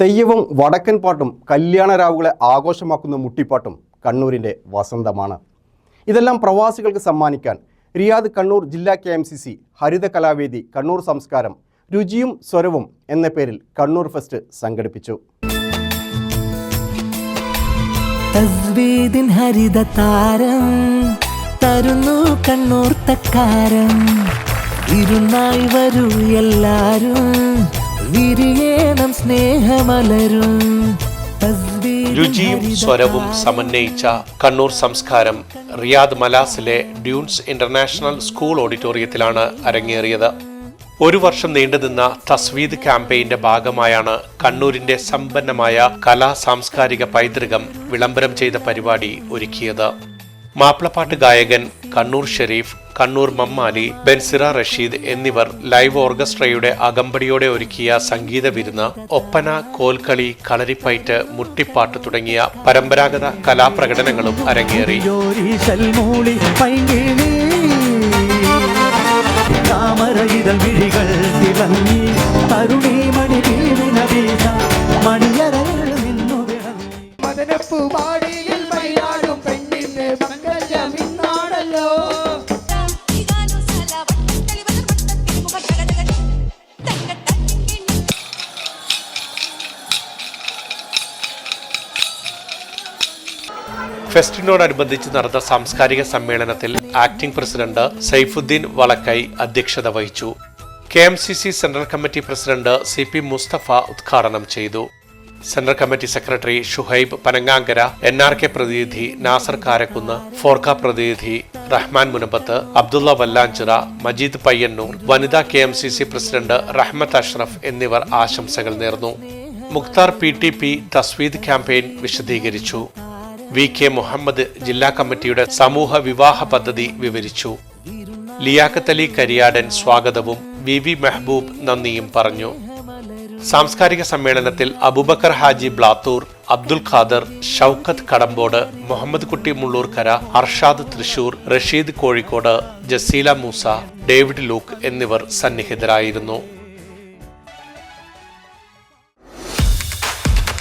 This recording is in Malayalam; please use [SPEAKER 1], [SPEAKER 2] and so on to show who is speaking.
[SPEAKER 1] തെയ്യവും വടക്കൻ പാട്ടും കല്യാണരാവുകളെ ആഘോഷമാക്കുന്ന മുട്ടിപ്പാട്ടും കണ്ണൂരിന്റെ വസന്തമാണ്. ഇതെല്ലാം പ്രവാസികൾക്ക് സമ്മാനിക്കാൻ റിയാദ് കണ്ണൂർ ജില്ലാ K M C C Haritha Kalavedi Kannur സംസ്കാരം രുചിയും സ്വരവും എന്ന പേരിൽ കണ്ണൂർ ഫെസ്റ്റ് സംഘടിപ്പിച്ചു.
[SPEAKER 2] ഹരിത താരം തരുന്നു കണ്ണൂർ തക്കാരം. ഇരുന്നായി വരൂ എല്ലാരും സ്നേഹമലരും
[SPEAKER 3] രുചിയും സ്വരവും സമന്വയിച്ച കണ്ണൂർ സംസ്കാരം റിയാദ് മലാസിലെ ഡ്യൂൺസ് ഇന്റർനാഷണൽ സ്കൂൾ ഓഡിറ്റോറിയത്തിലാണ് അരങ്ങേറിയത്. ഒരു വർഷം നീണ്ടുനിന്ന തസ്വീദ് ക്യാമ്പയിന്റെ ഭാഗമായാണ് കണ്ണൂരിന്റെ സമ്പന്നമായ കലാ സാംസ്കാരിക പൈതൃകം വിളംബരം ചെയ്ത പരിപാടി ഒരുക്കിയത്. മാപ്പിളപ്പാട്ട് ഗായകൻ കണ്ണൂർ ഷെരീഫ് കണ്ണൂർ മമ്മാലി ബെൻസിറ റഷീദ് എന്നിവർ ലൈവ് ഓർക്കസ്ട്രയുടെ അകമ്പടിയോടെ ഒരുക്കിയ സംഗീത വിരുന്ന് ഒപ്പന കോൽക്കളി കളരിപ്പയറ്റ് മുട്ടിപ്പാട്ട് തുടങ്ങിയ പരമ്പരാഗത കലാപ്രകടനങ്ങളും അരങ്ങേറി.
[SPEAKER 2] ജോലി ശൽമൂളി പൈങ്കിളി താമരയിതൾ വിഴികൾ തിളങ്ങി തരുണി മണി വീടിന നിന്നു വിളങ്ങി.
[SPEAKER 4] മദനപ്പൂവാടിയിൽ മയിലാടും
[SPEAKER 3] ഫെസ്റ്റിനോടനുബന്ധിച്ച് നടന്ന സാംസ്കാരിക സമ്മേളനത്തിൽ ആക്ടിംഗ് പ്രസിഡന്റ് സൈഫുദ്ദീൻ വളക്കൈ അധ്യക്ഷത വഹിച്ചു. K M C C central committee president C P Musthafa ഉദ്ഘാടനം ചെയ്തു. Central committee secretary Shuhaib Panangangara N R K പ്രതിനിധി നാസർ കാരക്കുന്ന് ഫോർക്ക പ്രതിനിധി റഹ്മാൻ മുനമ്പത്ത് അബ്ദുള്ള വല്ലാഞ്ചിറ മജീദ് പയ്യന്നൂർ വനിതാ K M C C president Rahmath Ashraf എന്നിവർ ആശംസകൾ നേർന്നു. Mukhtar P T P Thasveed campaign വിശദീകരിച്ചു. വി കെ മുഹമ്മദ് ജില്ലാ കമ്മിറ്റിയുടെ സമൂഹ വിവാഹ പദ്ധതി വിവരിച്ചു. ലിയാഖത്തലി കരിയാടൻ സ്വാഗതവും വി വി മെഹബൂബ് നന്ദിയും പറഞ്ഞു. സാംസ്കാരിക സമ്മേളനത്തിൽ അബൂബക്കർ ഹാജി ബ്ലാത്തൂർ അബ്ദുൽ ഖാദർ ഷൗക്കത്ത് കടമ്പോട് മുഹമ്മദ് കുട്ടി മുള്ളൂർക്കര അർഷാദ് തൃശൂർ റഷീദ് കോഴിക്കോട് ജസീല മൂസ ഡേവിഡ് ലൂക്ക് എന്നിവർ സന്നിഹിതരായിരുന്നു.